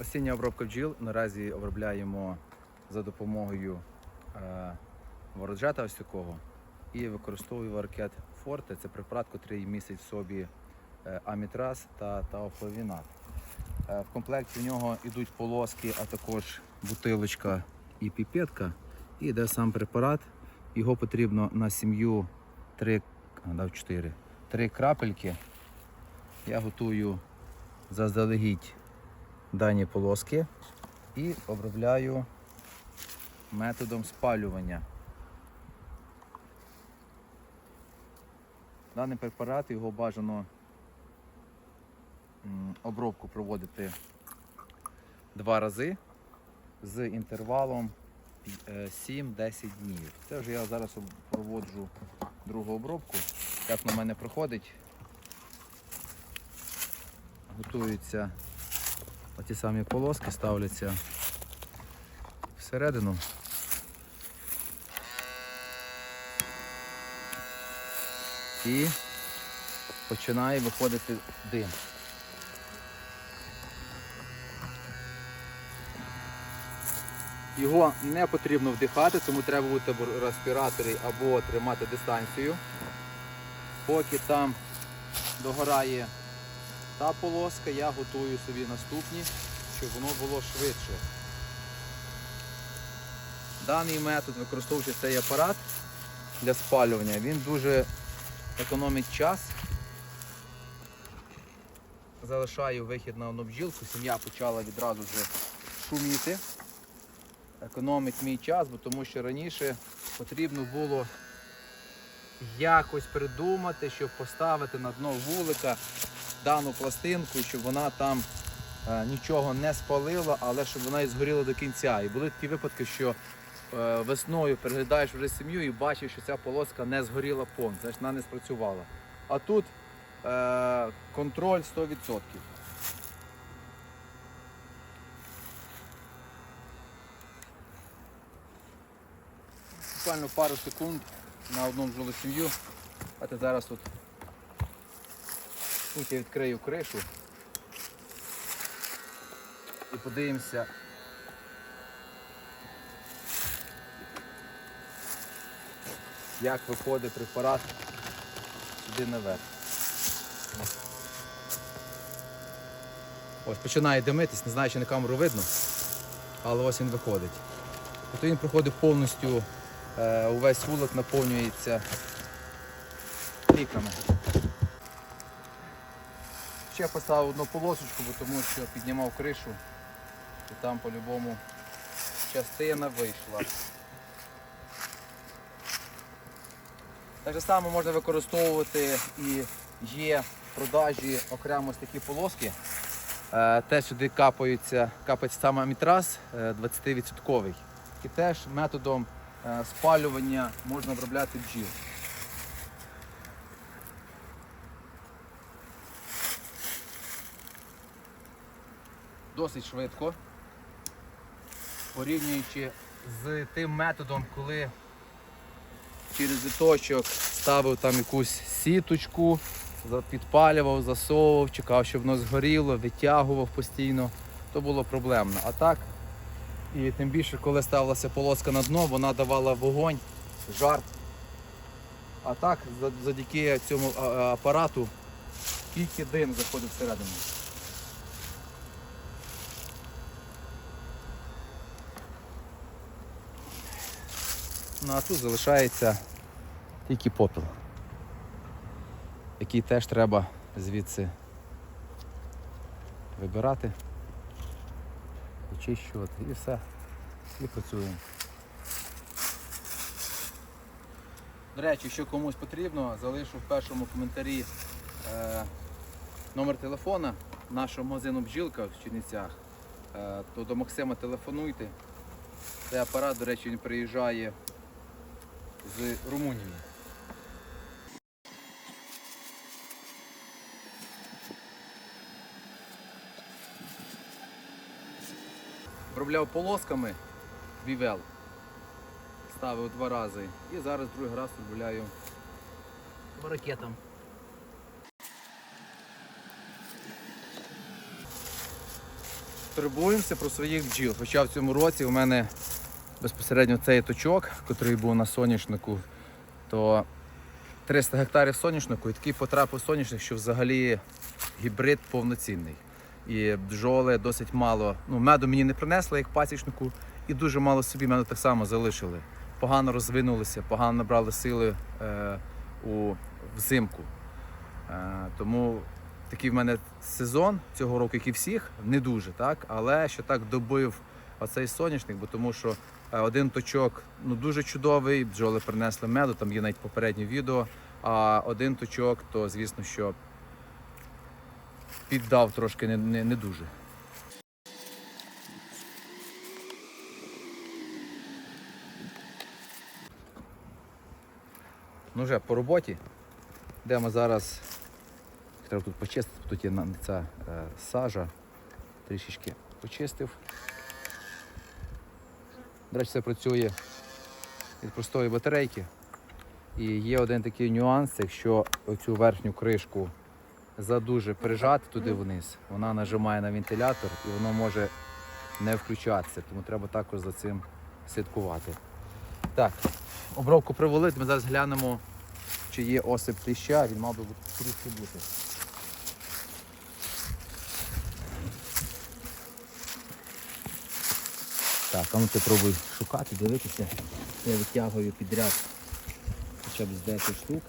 Осіння обробка бджіл. Наразі обробляємо за допомогою е, ворожета ось такого і використовую варкет Форте. Це препарат, який містить в собі е, амітраз та таофлавінат. Е, в комплекті в нього йдуть полоски, а також бутилочка і піпетка. І йде сам препарат. Його потрібно на сім'ю 3 дав 4, 3 крапельки. Я готую заздалегідь дані полоски і обробляю методом спалювання. Даний препарат його бажано обробку проводити два рази з інтервалом е, 7-10 днів. Це вже я зараз проводжу другу обробку. Як на мене проходить, готуються оті самі полоски, ставляться всередину. І починає виходити дим. Його не потрібно вдихати, тому треба бути або респіраторі або тримати дистанцію. Поки там догорає та полоска, я готую собі наступні, щоб воно було швидше. Даний метод, використовуючи цей апарат для спалювання, він дуже економить час. Залишаю вихід на одну бджілку, сім'я почала відразу вже шуміти. Економить мій час, бо тому що раніше потрібно було якось придумати, щоб поставити на дно вулика дану пластинку, щоб вона там е, нічого не спалила, але щоб вона і згоріла до кінця. І були такі випадки, що е, весною переглядаєш вже сім'ю і бачиш, що ця полоска не згоріла повністю, значить вона не спрацювала. А тут е, контроль 100%. Буквально пару секунд на одну жилу сім'ю. А ти зараз тут тут я відкрию кришу і подивимося. Як виходить препарат сюди наверх. Ось починає димитись, не знаю, чи на камеру видно, але ось він виходить. Тобто він проходить повністю, е, увесь вулик наповнюється ліками. Ще поставив одну полосочку, бо тому що піднімав кришу і там по-любому частина вийшла. Так само можна використовувати і є в продажі окремо такі полоски. Е, Теж сюди капаються, капається саме амітраз е, 20%. І теж методом е, спалювання можна обробляти бджіл. Досить швидко. Порівнюючи з тим методом, коли через віточок ставив там якусь сіточку, підпалював, засовував, чекав, щоб воно згоріло, витягував постійно, то було проблемно. А так, і тим більше, коли ставилася полоска на дно, вона давала вогонь, жар. А так, завдяки цьому апарату, тільки дим заходить всередину. Ну а тут залишається тільки попіл, який теж треба звідси вибирати, очищувати і все. І працюємо. До речі, якщо комусь потрібно, залишу в першому коментарі е, номер телефона нашого магазину бджілка в Чернівцях. Е, то до Максима телефонуйте. Цей апарат, до речі, він приїжджає з Румунії. Обробляв полосками вівел. Ставив два рази. І зараз другий раз обробляю ракетом. Турбуємося про своїх бджіл. Хоча в цьому році у мене безпосередньо цей точок, який був на соняшнику, то 300 гектарів соняшнику і такий потрапив соняшник, що взагалі гібрид повноцінний. І бджоли досить мало. Ну, меду мені не принесли як пасічнику, і дуже мало собі меду так само залишили. Погано розвинулися, погано набрали сили е, у взимку. Е, тому такий в мене сезон цього року, як і всіх, не дуже, так? але що так добив оцей соняшник, бо тому що один точок ну, дуже чудовий, бджоли принесли меду, там є навіть попереднє відео. А один точок, то звісно, що піддав трошки не, не, не дуже. Ну вже по роботі. Йдемо зараз. Треба тут почистити, тут є ця е, сажа. Трішечки почистив. До речі, це працює від простої батарейки. І є один такий нюанс, якщо оцю верхню кришку задуже прижати туди вниз, вона нажимає на вентилятор і воно може не включатися. Тому треба також за цим слідкувати. Так, обробку привели, ми зараз глянемо, чи є осип кліща, він мав би трішки бути. Так, а ну ти пробуй шукати, дивитися. Я витягую підряд хоча б з 10 штук.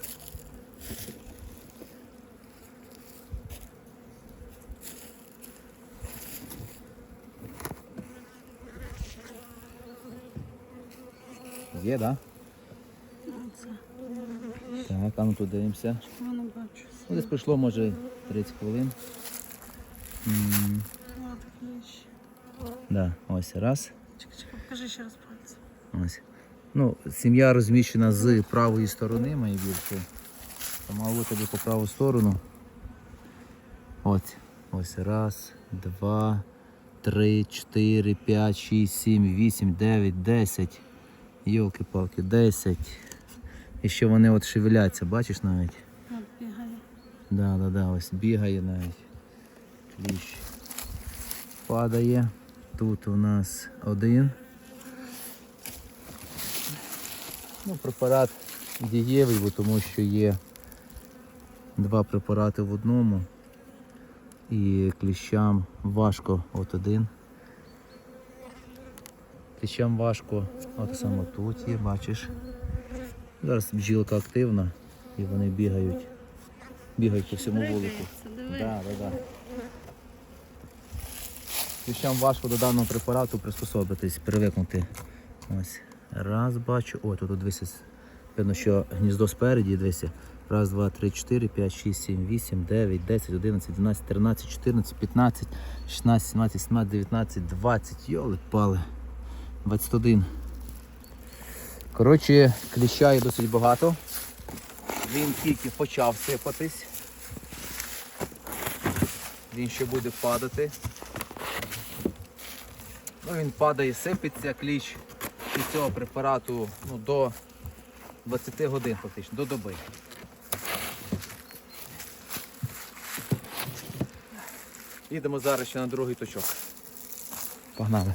Є, так? Да? Так, а ну тут дивимося. Воно бачу. Ну, десь пройшло, може, 30 хвилин. М, ще. Да, ось раз. Чекай, чекай, покажи ще раз пальцем. Ось. Ну, сім'я розміщена з правої сторони найбільше. Мало бути по праву сторону. Ось. Ось раз, два, три, чотири, п'ять, шість, сім, вісім, дев'ять, десять. Йолки-палки, десять. І ще вони от шевеляться, бачиш навіть? Бігає. Да, да, да, ось бігає навіть. Кліщ падає. Тут у нас один. Ну, препарат дієвий, бо тому що є два препарати в одному. І кліщам важко от один. Кліщам важко, от саме тут є, бачиш. Зараз бджілка активна і вони бігають. Бігають по всьому вулику. Да, да, да. Кліщам важко до даного препарату приспособитись, привикнути. Ось. Раз бачу. Ой, тут дивися. Певно, що гніздо спереді, дивися. Раз, два, три, чотири, п'ять, шість, сім, вісім, дев'ять, десять, одинадцять, дванадцять, тринадцять, чотирнадцять, п'ятнадцять, шістнадцять, сімнадцять, сімнадцять, дев'ятнадцять, двадцять. Йоли пали. 21. Коротше, кліща є досить багато. Він тільки почав сипатись. Він ще буде падати. Ну, він падає, сипеться кліч від цього препарату ну, до 20 годин фактично, до доби. Їдемо зараз ще на другий точок. Погнали.